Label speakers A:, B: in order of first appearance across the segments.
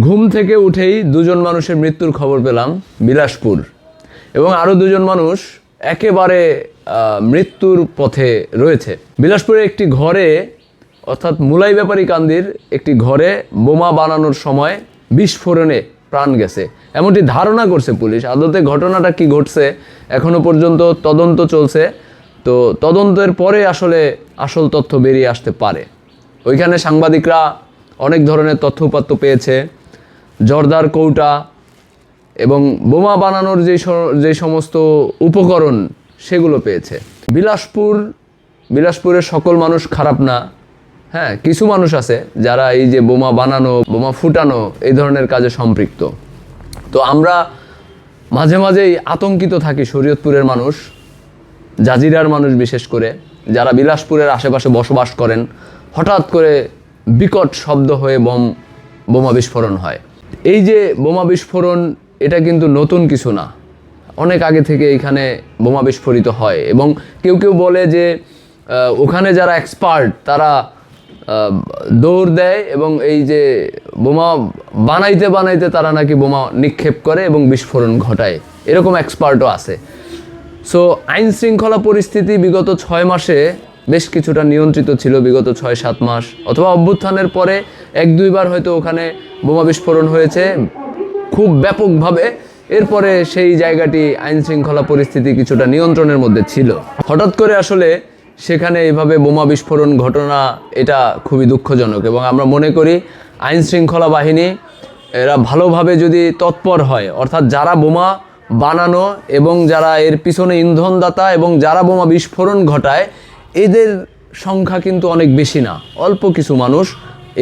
A: ঘুম থেকে উঠেই দুজন মানুষের মৃত্যুর খবর পেলাম বিলাসপুর। এবং আরও দুজন মানুষ একেবারে মৃত্যুর পথে রয়েছে। বিলাসপুরের একটি ঘরে, অর্থাৎ মুলাই ব্যাপারী কান্দির একটি ঘরে বোমা বানানোর সময় বিস্ফোরণে প্রাণ গেছে। এমনটি ধারণা করছে পুলিশ। আদতে ঘটনাটা কি ঘটছে, এখনও পর্যন্ত তদন্ত চলছে। তো তদন্তের পরে আসলে আসল তথ্য বেরিয়ে আসতে পারে। ওইখানে সাংবাদিকরা অনেক ধরনের তথ্য উপাত্ত পেয়েছে। জর্দার কৌটা এবং বোমা বানানোর যে যে সমস্ত উপকরণ সেগুলো পেয়েছে। বিলাসপুর, বিলাসপুরের সকল মানুষ খারাপ না। হ্যাঁ কিছু মানুষ আছে যারা এই যে বোমা বানানো, বোমা ফুটানো এই ধরনের কাজে সম্পৃক্ত। তো আমরা মাঝে মাঝেই আতঙ্কিত থাকি শরীয়তপুরের মানুষ, জাজিরার মানুষ বিশেষ করে, যারা বিলাসপুরের আশেপাশে বসবাস করেন। হঠাৎ করে বিকট শব্দ হয়ে বোম, বোমা বিস্ফোরণ হয়। এই যে বোমা বিস্ফোরণ, এটা কিন্তু নতুন কিছু না। অনেক আগে থেকে এখানে বোমা বিস্ফোরিত হয় এবং কেউ কেউ বলে যে ওখানে যারা এক্সপার্ট তারা দৌড় দেয় এবং এই যে বোমা বানাইতে বানাইতে তারা নাকি বোমা নিক্ষেপ করে এবং বিস্ফোরণ ঘটায়। এরকম এক্সপার্টও আছে। সো আইন শৃঙ্খলা পরিস্থিতি বিগত ছয় মাসে বেশ কিছুটা নিয়ন্ত্রিত ছিল, বিগত ছয় সাত মাস। অথবা অভ্যুত্থানের পরে এক দুইবার হয়তো ওখানে বোমা বিস্ফোরণ হয়েছে। খুব ব্যাপকভাবে। এরপরে সেই জায়গাটি আইন শৃঙ্খলা পরিস্থিতি কিছুটা নিয়ন্ত্রণের মধ্যে ছিল। হঠাৎ করে আসলে সেখানে এইভাবে বোমা বিস্ফোরণ ঘটনা, এটা খুবই দুঃখজনক এবং আমরা মনে করি আইন শৃঙ্খলা বাহিনী, এরা ভালোভাবে যদি তৎপর হয়, অর্থাৎ যারা বোমা বানানো এবং যারা এর পিছনে ইন্ধনদাতা এবং যারা বোমা বিস্ফোরণ ঘটায়, এদের সংখ্যা কিন্তু অনেক বেশি না। অল্প কিছু মানুষ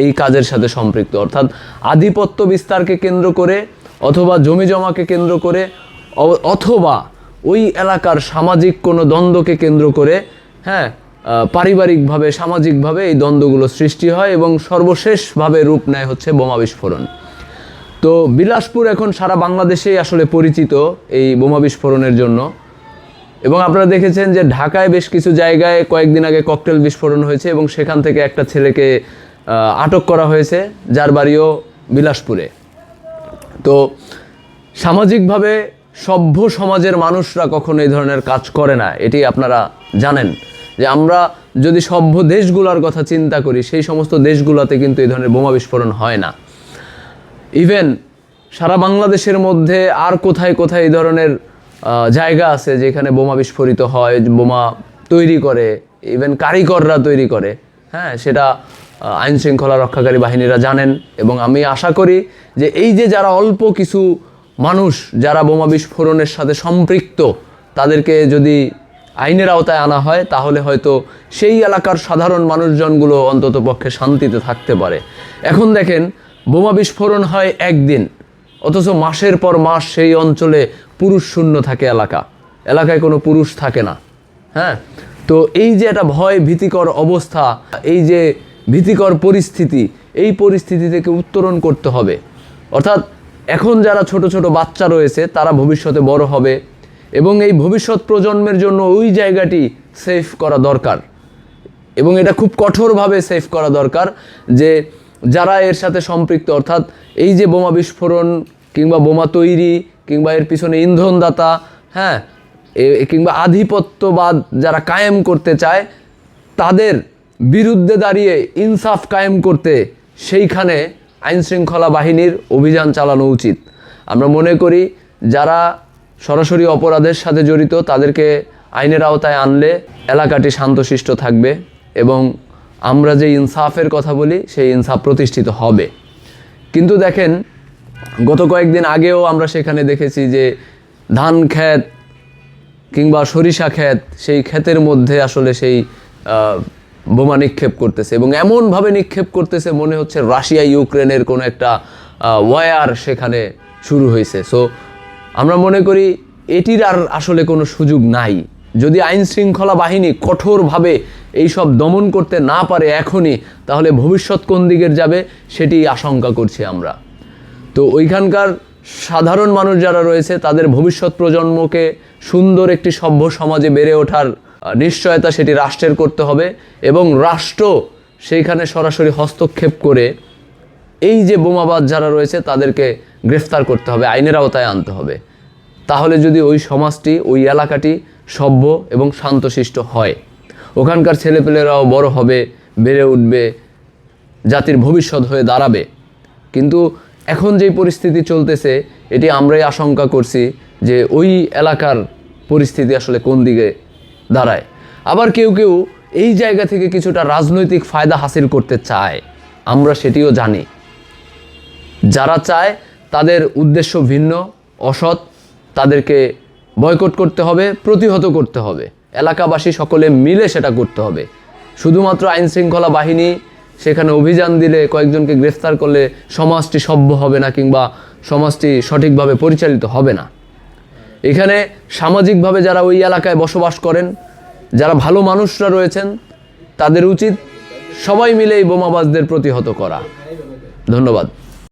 A: এই কাজের সাথে সম্পৃক্ত। অর্থাৎ আধিপত্য বিস্তারকে কেন্দ্র করে অথবা জমি জমাকে কেন্দ্র করে অথবা ওই এলাকার সামাজিক কোনো দ্বন্দ্বকে কেন্দ্র করে হ্যাঁ পারিবারিকভাবে, সামাজিকভাবে এই দ্বন্দ্বগুলো সৃষ্টি হয় এবং সর্বশেষভাবে রূপ নেয় হচ্ছে বোমা বিস্ফোরণ। তো বিলাসপুর এখন সারা বাংলাদেশেই আসলে পরিচিত এই বোমা বিস্ফোরণের জন্য। এবং আপনারা দেখেছেন যে ঢাকায় বেশ কিছু জায়গায় কয়েকদিন আগে ককটেল বিস্ফোরণ হয়েছে এবং সেখান থেকে একটা ছেলেকে আটক করা হয়েছে, যার বাড়িও বিলাসপুরে। তো সামাজিকভাবে সভ্য সমাজের মানুষরা কখনো এই ধরনের কাজ করে না, এটি আপনারা জানেন। যে আমরা যদি সভ্য দেশগুলোর কথা চিন্তা করি, সেই সমস্ত দেশগুলোতে কিন্তু এই ধরনের বোমা বিস্ফোরণ হয় না। ইভেন সারা বাংলাদেশের মধ্যে আর কোথায় কোথায় এই ধরনের জায়গা আছে যেখানে বোমা বিস্ফোরিত হয়, বোমা তৈরি করে ইভেন কারিগররা তৈরি করে। হ্যাঁ সেটা আইন শৃঙ্খলা রক্ষাকারী বাহিনীরা জানেন এবং আমি আশা করি যে এই যে যারা অল্প কিছু মানুষ যারা বোমা বিস্ফোরণের সাথে সম্পৃক্ত, তাদেরকে যদি আইনের আওতায় আনা হয়, তাহলে হয়তো সেই এলাকার সাধারণ মানুষজনগুলো অন্তত পক্ষে শান্তিতে থাকতে পারে। এখন দেখেন, বোমা বিস্ফোরণ হয় একদিন, অথচ মাসের পর মাস সেই অঞ্চলে পুরুষ শূন্য থাকে এলাকা। এলাকায় কোনো পুরুষ থাকে না হ্যাঁ? তো এই যে একটা ভয়, ভীতিকর অবস্থা, এই যে ভীতিকর পরিস্থিতি, এই পরিস্থিতি থেকে উত্তরণ করতে হবে। অর্থাৎ এখন যারা ছোট ছোট বাচ্চা রয়েছে, তারা ভবিষ্যতে বড় হবে এবং এই ভবিষ্যৎ প্রজন্মের জন্য ওই জায়গাটি সেফ করা দরকার। এবং এটা খুব কঠোরভাবে সেফ করা দরকার যে যারা এর সাথে সম্পৃক্ত, অর্থাৎ এই যে বোমা বিস্ফোরণ কিংবা বোমা তৈরি কিংবা এর পিছনে ইন্ধনদাতা হ্যাঁ কিংবা আধিপত্যবাদ যারা কায়েম করতে চায়, তাদের বিরুদ্ধে দাঁড়িয়ে ইনসাফ কায়েম করতে সেইখানে আইনশৃঙ্খলা বাহিনীর অভিযান চালানো উচিত। আমরা মনে করি যারা সরাসরি অপরাধের সাথে জড়িত তাদেরকে আইনের আওতায় আনলে এলাকাটি শান্তশিষ্ট থাকবে এবং আমরা যে ইনসাফের কথা বলি সেই ইনসাফ প্রতিষ্ঠিত হবে। কিন্তু দেখেন, গত কয়েকদিন আগেও আমরা সেখানে দেখেছি যে ধান ক্ষেত কিংবা সরিষা ক্ষেত সেই ক্ষেতের মধ্যে আসলে সেই বোমা নিক্ষেপ করতেছে এবং এমনভাবে নিক্ষেপ করতেছে মনে হচ্ছে রাশিয়া, ইউক্রেনের কোনো একটা ওয়ার সেখানে শুরু হয়েছে। সো আমরা মনে করি এটির আর আসলে কোনো সুযোগ নাই। যদি আইন শৃঙ্খলা বাহিনী কঠোরভাবে এইসব দমন করতে না পারে এখনই, তাহলে ভবিষ্যৎ কোন দিকের যাবে সেটি আশঙ্কা করছি আমরা। তো ওইখানকার সাধারণ মানুষ যারা রয়েছে, তাদের ভবিষ্যৎ প্রজন্মকে সুন্দর একটি সভ্য সমাজে বেড়ে ওঠার নিশ্চয়তা সেটি রাষ্ট্রের করতে হবে এবং রাষ্ট্র সেইখানে সরাসরি হস্তক্ষেপ করে এই যে বোমাবাজ যারা রয়েছে তাদেরকে গ্রেফতার করতে হবে, আইনের আওতায় আনতে হবে। তাহলে যদি ওই সমাজটি, ওই এলাকাটি সভ্য এবং শান্তশিষ্ট হয়, ওখানকার ছেলেপেলেরাও বড় হবে, বেড়ে উঠবে, জাতির ভবিষ্যৎ হয়ে দাঁড়াবে। কিন্তু এখন যেই পরিস্থিতি চলতেছে, এটি আমরাই আশঙ্কা করছি যে ওই এলাকার পরিস্থিতি আসলে কোন দিকে দাঁড়ায়। আবার কেউ কেউ এই জায়গা থেকে কিছুটা রাজনৈতিক ফায়দা হাসিল করতে চায়। আমরা সেটিও জানি। যারা চায় তাদের উদ্দেশ্য ভিন্ন, অসৎ, তাদেরকে বয়কট করতে হবে, প্রতিহত করতে হবে। এলাকাবাসী সকলে মিলে সেটা করতে হবে। শুধুমাত্র আইন শৃঙ্খলা বাহিনী, সেখানে অভিযান দিলে কয়েকজনকে গ্রেফতার করলে সমাজটি সভ্য হবে না কিংবা সমাজটি সঠিকভাবে পরিচালিত হবে না। এখানে সামাজিকভাবে যারা ওই এলাকায় বসবাস করেন, যারা ভালো মানুষরা রয়েছেন, তাদের উচিত সবাই মিলে এই বোমাবাজদের প্রতিহত করা। ধন্যবাদ।